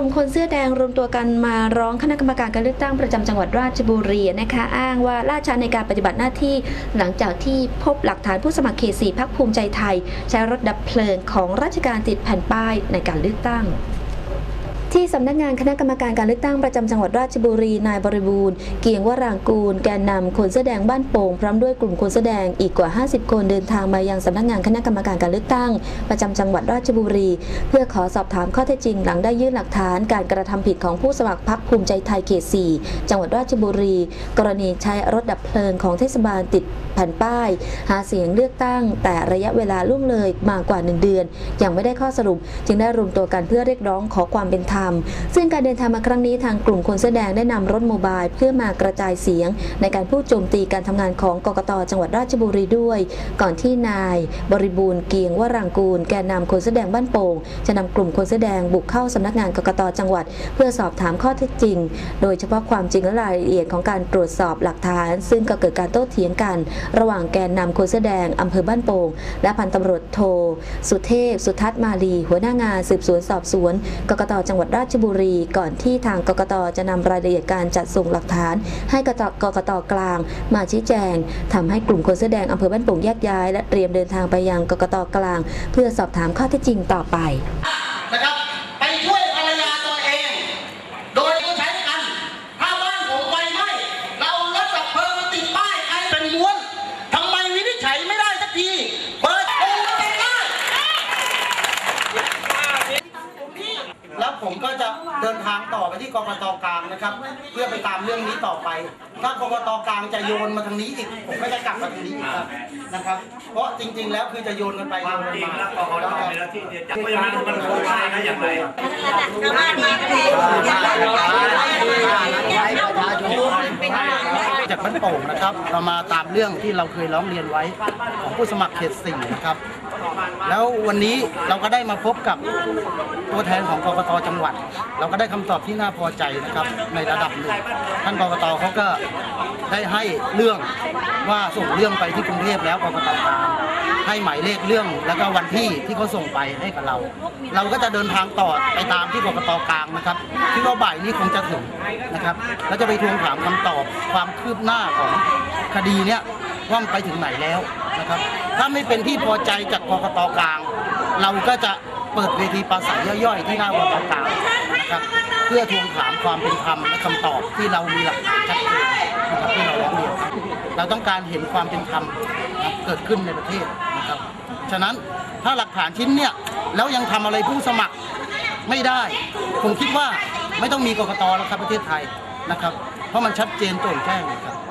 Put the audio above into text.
ลุ่มคนเสื้อแดงรวมตัวกันมาร้องคณะกรรมการการเลือกตั้งประจำจังหวัดราชบุรีนะคะอ้างว่าล่าช้าในการปฏิบัติหน้าที่ หลังจากที่พบหลักฐานผู้สมัครเขตสีพักภูมิใจไทย ใช้รถดับเพลิงของราชการติดแผ่นป้ายในการเลือกตั้ง ที่สำนักงานคณะกรรมการการเลือกตั้งประจำจังหวัดราชบุรี นายบริบูรณ์ เกียงวรางกูล แกนนำคนเสื้อแดงบ้านโป่งพร้อมด้วยกลุ่มคนเสื้อแดงอีกกว่า 50 คนเดินทางมายังสำนักงานคณะกรรมการการเลือกตั้ง ประจำจังหวัดราชบุรี เพื่อขอสอบถามข้อเท็จจริงหลังได้ยื่นหลักฐานการกระทำผิดของผู้สมัครพรรคภูมิใจไทยเขต 4 จังหวัดราชบุรี กรณีใช้รถดับเพลิงของเทศบาลติดแผ่นป้าย หาเสียงเลือกตั้ง แต่ระยะเวลาล่วงเลยมากกว่า 1 เดือน ยังไม่ได้ข้อสรุป จึงได้รวมตัวกันเพื่อเรียกร้องขอความเป็นธรรมซึ่งการเดินทางมาครั้งนี้ทางกลุ่มคนเสื้อแดงได้นำรถโมบายเพื่อมากระจายเสียง ในการพูดโจมตีการทำงานของกกตจังหวัดราชบุรีด้วย ก่อนที่นาย บริบูรณ์เกียงวรังกูล แกนนำคนเสื้อแดงบ้านโป่งจะนำกลุ่มคนเสื้อแดงบุกเข้าสำนักงานกกตจังหวัด เพื่อสอบถามข้อเท็จจริง โดยเฉพาะความจริงและรายละเอียดของการตรวจสอบหลักฐาน ซึ่งก็เกิดการโต้เถียงกัน ระหว่างแกนนำคนเสื้อแดงอำเภอบ้านโป่งและพันตำรวจโท สุเทพ สุทัศน์มาลี หัวหน้างานสืบสวนสอบสวนกกตจังหวัดราชบุรี ก่อนที่ทางกกตจะนำรายละเอียดการจัดส่งหลักฐาน ให้กตกกตกลาง มาชี้แจงทำให้กลุ่มคนเสื้อแดงอำเภอบ้านโป่งแยกย้าย และเตรียมเดินทางไปยังกกตกลาง เพื่อสอบถามข้อเท็จจริงต่อไป นะครับไปช่วยภรรยาตัวเอง โดยใช้กัน ถ้าบ้านผมไฟไหม้เรารถดับเพลิงมาติดป้ายใครเป็นม้วนทำไมวินิจฉัยไม่ได้สักที เปิดโอ่งมาเป็นได้ แล้ว ผมก็จะเดินทางต่อไปที่กกตกลางนะครับ เพื่อไปตามเรื่องนี้ต่อไป ถ้ากกตกลางจะโยนมาทางนี้อีกผมก็จะกลับมาทางนี้อีกครับนะครับ เพราะจริง ๆ แล้วคือจะโยนกันไปความโยนจริงกันแล้วมากกตมีหน้าที่ที่จะไม่งั้นมันโครงสร้างได้อย่างไรจากบ้าน โป่งนะครับ เรามาตามเรื่องที่เราเคยร้องเรียนไว้ของผู้สมัครเขตสี่นะครับ แล้ววันนี้เราก็ได้มาพบกับตัวแทนของกกตจังหวัด เราก็ได้คำตอบที่น่าพอใจนะครับ ในระดับหนึ่งท่านกกตเขาก็ได้ให้เรื่องว่าส่งเรื่องไปที่กรุงเทพแล้วกกตตาม ให้หมายเลขเรื่องแล้วก็วันที่ที่เขาส่งไปให้กับเรา เราก็จะเดินทางต่อไปตามที่กกตกลางนะครับคิดว่าบ่ายนี้คงจะถึงนะครับแล้วจะไปทวงถามคำตอบความคืบหน้าของคดีเนี้ยว่ามันไปถึงไหนแล้วนะครับ ถ้าไม่เป็นที่พอใจจากกกตกลาง เราก็จะเปิดเวทีปราศัยย่อยๆ ที่หน้ากกตกลางนะครับเพื่อทวงถามความเป็นธรรมและคำตอบที่เรามีหลักฐานชัดเจนนะครับที่เราร้องเรียนเราต้องการเห็นความเป็นธรรมนะครับเกิดขึ้นในประเทศ ครับ ฉะนั้นถ้าหลักฐานชิ้นเนี่ยแล้วยังทำอะไรผู้สมัครไม่ได้ ผมคิดว่าไม่ต้องมีกกตแล้วครับประเทศไทยนะครับ เพราะมันชัดเจนโจ่งแจ้งครับ